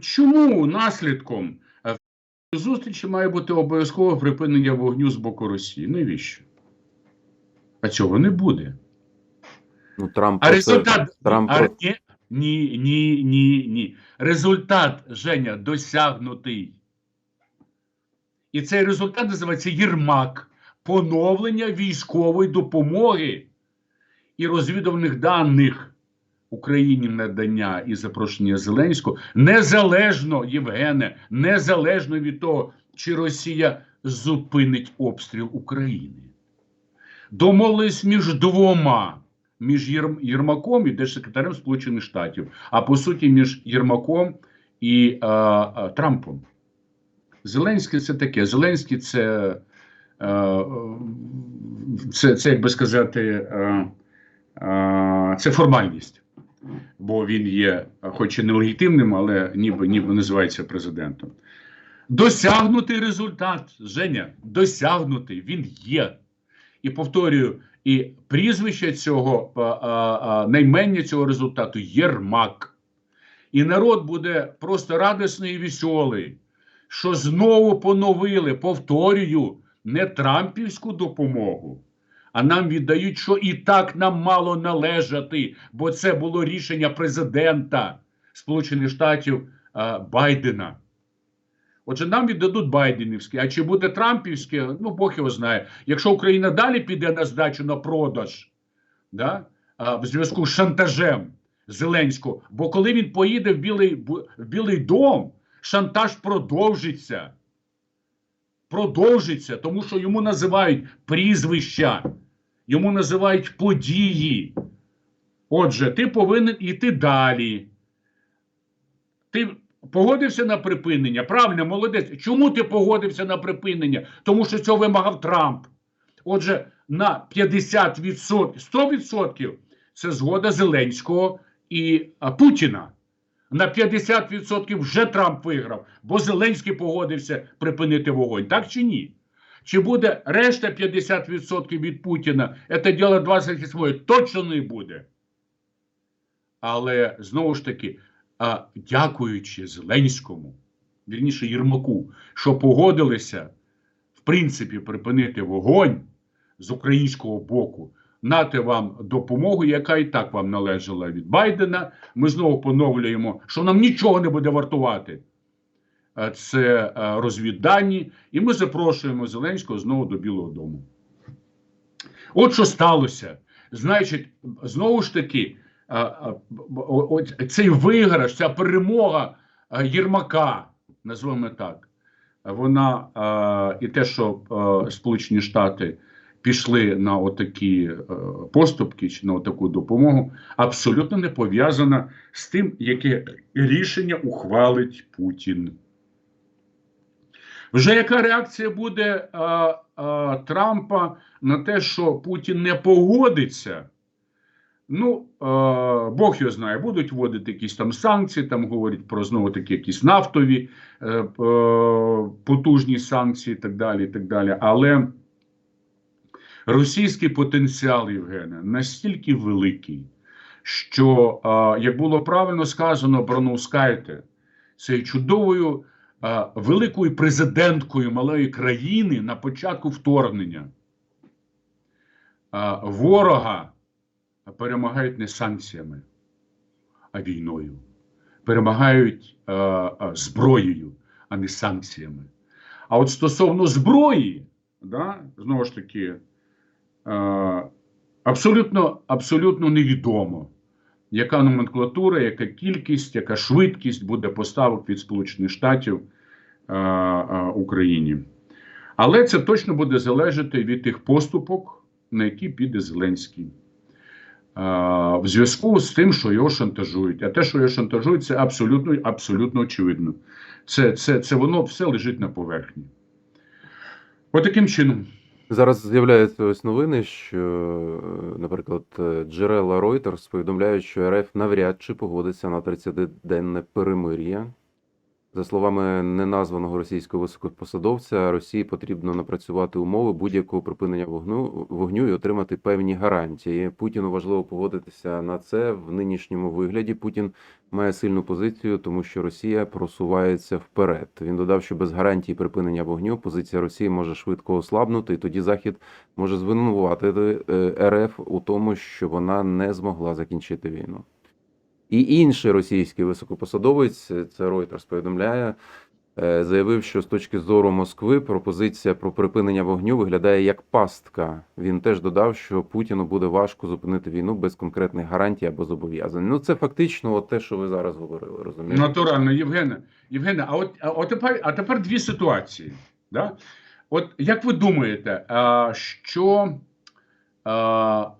Чому наслідком е, зустрічі має бути обов'язково припинення вогню з боку Росії? Навіщо? А цього не буде. Ну, Трамп А результат Трамп а, ні, ні, ні, ні, ні. Результат Женя досягнутий. І цей результат називається Єрмак. Поновлення військової допомоги і розвідувальних даних Україні надання і запрошення Зеленського незалежно, Євгене, незалежно від того, чи Росія зупинить обстріл України. Домовились між двома між Єрмаком і держсекретарем Сполучених Штатів, а по суті, між Єрмаком і а, а, Трампом. Зеленський це таке. Зеленський це, е, це, це як би сказати, е, е, це формальність. Бо він є, хоч і нелегітимним, але ніби, ніби називається президентом. Досягнутий результат, Женя, досягнутий, він є. І повторюю, і прізвище цього наймення цього результату Єрмак. І народ буде просто радісний і веселий, що знову поновили, повторюю, не трампівську допомогу, а нам віддають, що і так нам мало належати, бо це було рішення президента Сполучених Штатів Байдена. Отже, нам віддадуть Байденівське, а чи буде Трампівське, ну Бог його знає. Якщо Україна далі піде на здачу на продаж, да, в зв'язку з шантажем Зеленського, бо коли він поїде в Білий, в Білий дом, шантаж продовжиться. Продовжиться, тому що йому називають прізвища, йому називають події. Отже, ти повинен іти далі. Ти погодився на припинення? Правильно, молодець. Чому ти погодився на припинення? Тому що цього вимагав Трамп. Отже, на 50%, 100% це згода Зеленського і Путіна. На 50% вже Трамп виграв, бо Зеленський погодився припинити вогонь. Так чи ні? Чи буде решта 50% від Путіна? Це діло 28 точно не буде. Але знову ж таки, а, дякуючи Зеленському, вірніше Єрмаку, що погодилися в принципі припинити вогонь з українського боку, нати вам допомогу, яка і так вам належала від Байдена. Ми знову поновлюємо, що нам нічого не буде вартувати. Е, Це е, розвіддані, і ми запрошуємо Зеленського знову до Білого Дому. От що сталося. Значить, знову ж таки, от цей виграш, ця перемога Єрмака, назвемо так, вона і те, що Сполучені Штати пішли на отакі е, поступки чи на отаку допомогу, абсолютно не пов'язана з тим, яке рішення ухвалить Путін. Вже яка реакція буде а, а, Трампа на те, що Путін не погодиться? Ну, е, Бог його знає, будуть вводити якісь там санкції, там говорять про знову такі якісь нафтові е, е, потужні санкції і так далі. і так далі. Але російський потенціал, Євгене, настільки великий, що, як було правильно сказано, Бронускайте, цією чудовою великою президенткою малої країни на початку вторгнення. Ворога перемагають не санкціями, а війною. Перемагають зброєю, а не санкціями. А от стосовно зброї, да, знову ж таки, абсолютно, абсолютно невідомо, яка номенклатура, яка кількість, яка швидкість буде поставок від Сполучених Штатів е, е, Україні. Але це точно буде залежати від тих поступок, на які піде Зеленський. Е, В зв'язку з тим, що його шантажують. А те, що його шантажують, це абсолютно, абсолютно очевидно. Це, це, це воно все лежить на поверхні. Отаким чином. Зараз з'являються ось новини, що, наприклад, джерела Reuters повідомляють, що РФ навряд чи погодиться на 30-денне перемир'я За словами неназваного російського високопосадовця, Росії потрібно напрацювати умови будь-якого припинення вогню, вогню і отримати певні гарантії. Путіну важливо погодитися на це в нинішньому вигляді. Путін має сильну позицію, тому що Росія просувається вперед. Він додав, що без гарантії припинення вогню позиція Росії може швидко ослабнути, і тоді Захід може звинуватити е, РФ у тому, що вона не змогла закінчити війну. І інший російський високопосадовець, це Reuters повідомляє, е, заявив, що з точки зору Москви пропозиція про припинення вогню виглядає як пастка. Він теж додав, що Путіну буде важко зупинити війну без конкретних гарантій або зобов'язань. Ну це фактично от те, що ви зараз говорили, розумієте? Натурально, Євгене. Євгене, а от, а, тепер, а тепер дві ситуації. Да? От як ви думаєте, що,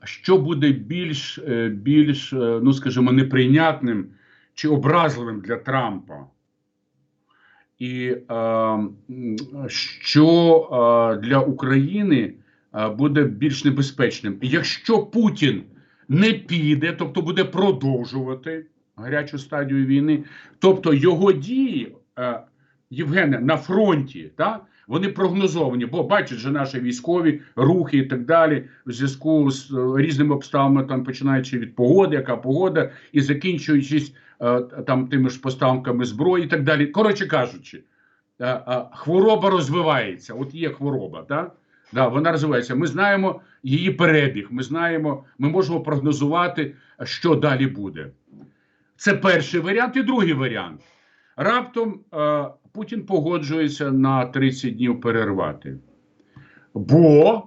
що буде більш, е, більш, е, ну скажімо, неприйнятним чи образливим для Трампа? І що для України а, буде більш небезпечним? Якщо Путін не піде, тобто буде продовжувати гарячу стадію війни, тобто його дії, е, Євгене, на фронті, та, вони прогнозовані, бо бачать же наші військові рухи і так далі, в зв'язку з е, різними обставинами, там починаючи від погоди, яка погода, і закінчуючись е, там тими ж поставками зброї і так далі. Коротше кажучи, е, хвороба розвивається. От є хвороба, так? Да, вона розвивається. Ми знаємо її перебіг. Ми знаємо, ми можемо прогнозувати, що далі буде. Це перший варіант, і другий варіант. Раптом Путін погоджується на 30 днів перервати, бо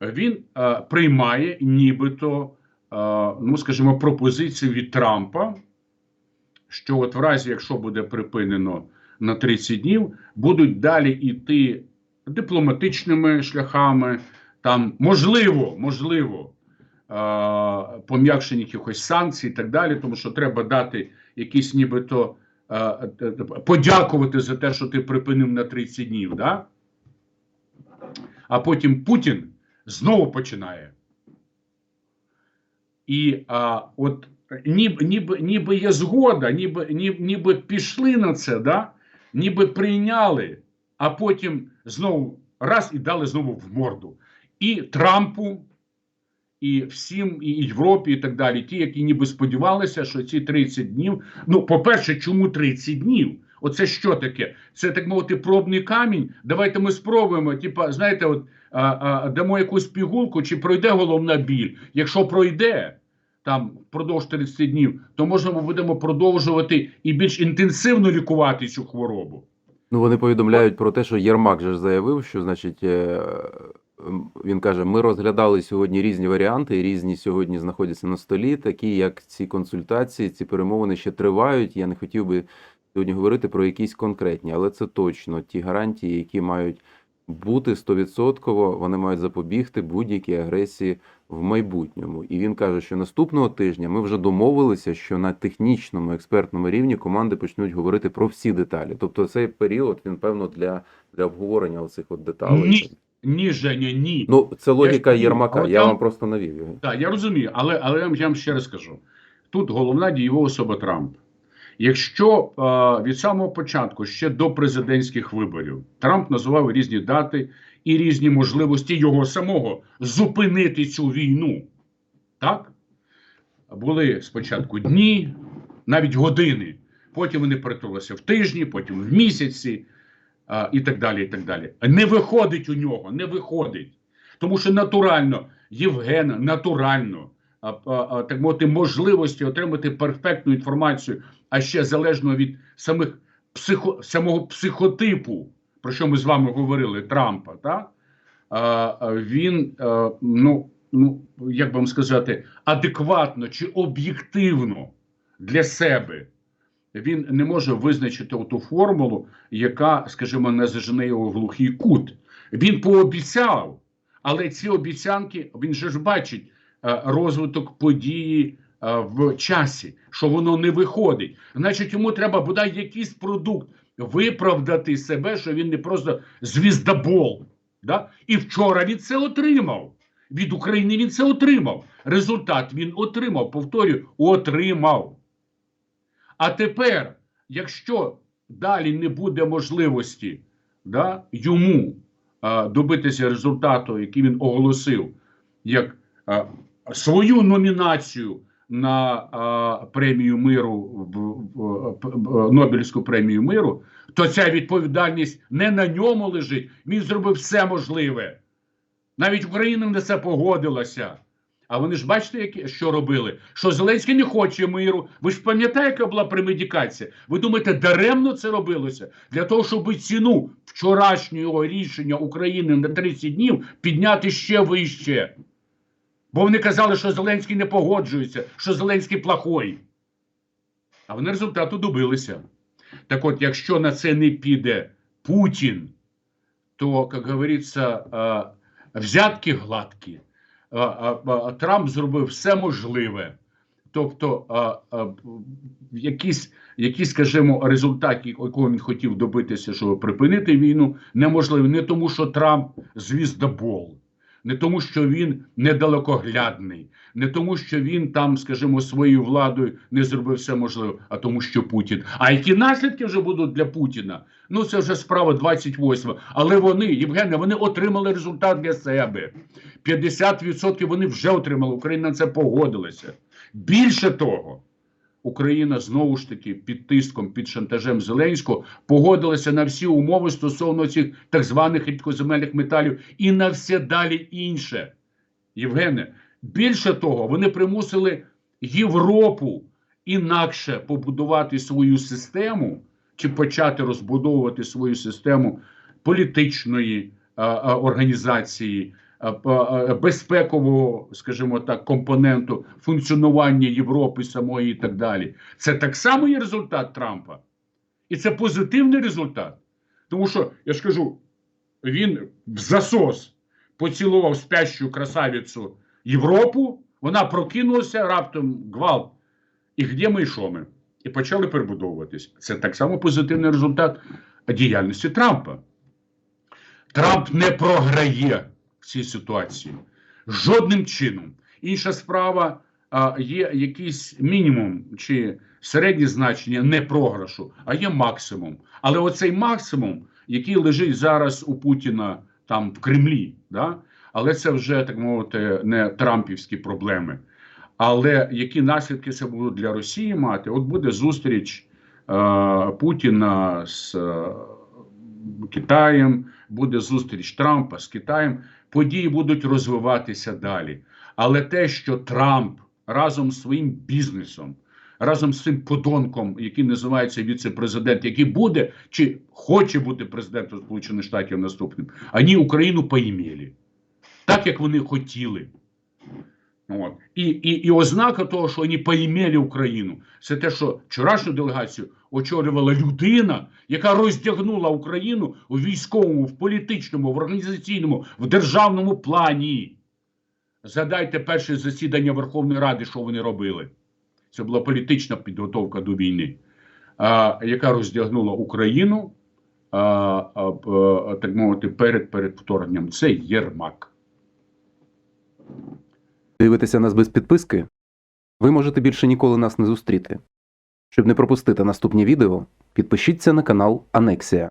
він е, приймає нібито, е, ну скажімо, пропозицію від Трампа, що от в разі, якщо буде припинено на 30 днів, будуть далі йти дипломатичними шляхами, там можливо, можливо, е, пом'якшення якихось санкцій і так далі, тому що треба дати якісь нібито подякувати за те, що ти припинив на 30 днів, да? а потім Путін знову починає. І а, от ніби, ніби, ніби є згода, ніби, ніби, ніби пішли на це, да? ніби прийняли, а потім знову раз і дали знову в морду. І Трампу, і всім, і Європі, і так далі. Ті, які ніби сподівалися, що ці 30 днів. Ну, по-перше, чому 30 днів? Оце що таке? Це так мовити пробний камінь. Давайте ми спробуємо. Типа, знаєте, от а, а, дамо якусь пігулку, чи пройде головна біль. Якщо пройде там впродовж 30 днів, то можна ми будемо продовжувати і більш інтенсивно лікувати цю хворобу. Ну, вони повідомляють про те, що Єрмак же заявив, що значить. Е, м, Він каже: ми розглядали сьогодні різні варіанти, різні сьогодні знаходяться на столі, такі як ці консультації, ці перемовини ще тривають. Я не хотів би сьогодні говорити про якісь конкретні, але це точно ті гарантії, які мають бути 100%, вони мають запобігти будь-якій агресії в майбутньому. І він каже, що наступного тижня ми вже домовилися, що на технічному експертному рівні команди почнуть говорити про всі деталі. Тобто цей період він певно для, для обговорення оцих от деталей. Ні. Ні, Женя, ні. Ну, це логіка Я Єрмака. але Я там- вам просто навів його. Так, я розумію, але, але я вам- ще раз скажу: тут головна дієва особа Трамп. Якщо е, від самого початку, ще до президентських виборів, Трамп називав різні дати і різні можливості його самого зупинити цю війну, так? Були спочатку дні, навіть години, потім вони перетворилися в тижні, потім в місяці і так далі. і так далі. Не виходить у нього, не виходить. Тому що натурально, Євгена, натурально, а, а, так мовити, можливості отримати перфектну інформацію, а ще залежно від самих психо, самого психотипу, про що ми з вами говорили, Трампа, так? А, він, а, ну, ну, як вам сказати, адекватно чи об'єктивно для себе він не може визначити ту формулу, яка, скажімо, не зажене його в глухий кут. Він пообіцяв, але ці обіцянки він же ж бачить е, розвиток події е, в часі, що воно не виходить. Значить, йому треба бодай якийсь продукт виправдати себе, що він не просто звіздабол. Да? І вчора він це отримав. Від України він це отримав. Результат він отримав. Повторюю, отримав. А тепер, якщо далі не буде можливості да, йому а, добитися результату, який він оголосив, як а, свою номінацію на а, премію миру в, в, в Нобелівську премію миру, то ця відповідальність не на ньому лежить. Він зробив все можливе. Навіть Україна на це погодилася. А вони ж бачите, які, що робили? Що Зеленський не хоче миру. Ви ж пам'ятаєте, яка була премедикація? Ви думаєте, даремно це робилося? Для того, щоб ціну вчорашнього рішення України на 30 днів підняти ще вище. Бо вони казали, що Зеленський не погоджується, що Зеленський плохой. А вони результату добилися. Так от, якщо на це не піде Путін, то, як говориться, взятки гладкі. Трамп зробив все можливе. Тобто, а, якийсь, якийсь, скажімо, результат, якого він хотів добитися, щоб припинити війну, неможливо Не тому, що Трамп звіздобол, не тому, що він недалекоглядний, не тому, що він там, скажімо, своєю владою не зробив все можливе, а тому, що Путін. А які наслідки вже будуть для Путіна? Ну це вже справа 28. Але вони, Євгене, вони отримали результат для себе. 50% вони вже отримали. Україна на це погодилася. Більше того, Україна знову ж таки під тиском, під шантажем Зеленського погодилася на всі умови стосовно цих так званих рідкоземельних металів і на все далі інше. Євгене, більше того, вони примусили Європу інакше побудувати свою систему чи почати розбудовувати свою систему політичної а, а, організації, безпекового, скажімо так, компоненту функціонування Європи самої і так далі. Це так само є результат Трампа. І це позитивний результат. Тому що, я ж кажу, він в засос поцілував спящу красавицю Європу, вона прокинулася раптом гвалт. І де ми і що ми? І почали перебудовуватись. Це так само позитивний результат діяльності Трампа. Трамп не програє в цій ситуації жодним чином. Інша справа а, є якийсь мінімум чи середнє значення не програшу, а є максимум. Але оцей максимум, який лежить зараз у Путіна там в Кремлі, да? але це вже так мовити не трампівські проблеми. Але які наслідки це будуть для Росії мати? От буде зустріч е, Путіна з е, Китаєм, буде зустріч Трампа з Китаєм. Події будуть розвиватися далі. Але те, що Трамп разом з своїм бізнесом, разом з цим подонком, який називається віце-президент, який буде чи хоче бути президентом Сполучених Штатів наступним, вони Україну поімели. Так як вони хотіли. От. І, і, і ознака того, що вони поімели Україну, це те, що вчорашню делегацію очолювала людина, яка роздягнула Україну у військовому, в політичному, в організаційному, в державному плані. Згадайте перше засідання Верховної Ради, що вони робили. Це була політична підготовка до війни, а, яка роздягнула Україну, а, а, а, так мовити, перед, перед вторгненням. Це Єрмак. Дивитеся нас без підписки? Ви можете більше ніколи нас не зустріти. Щоб не пропустити наступні відео, підпишіться на канал Анексія.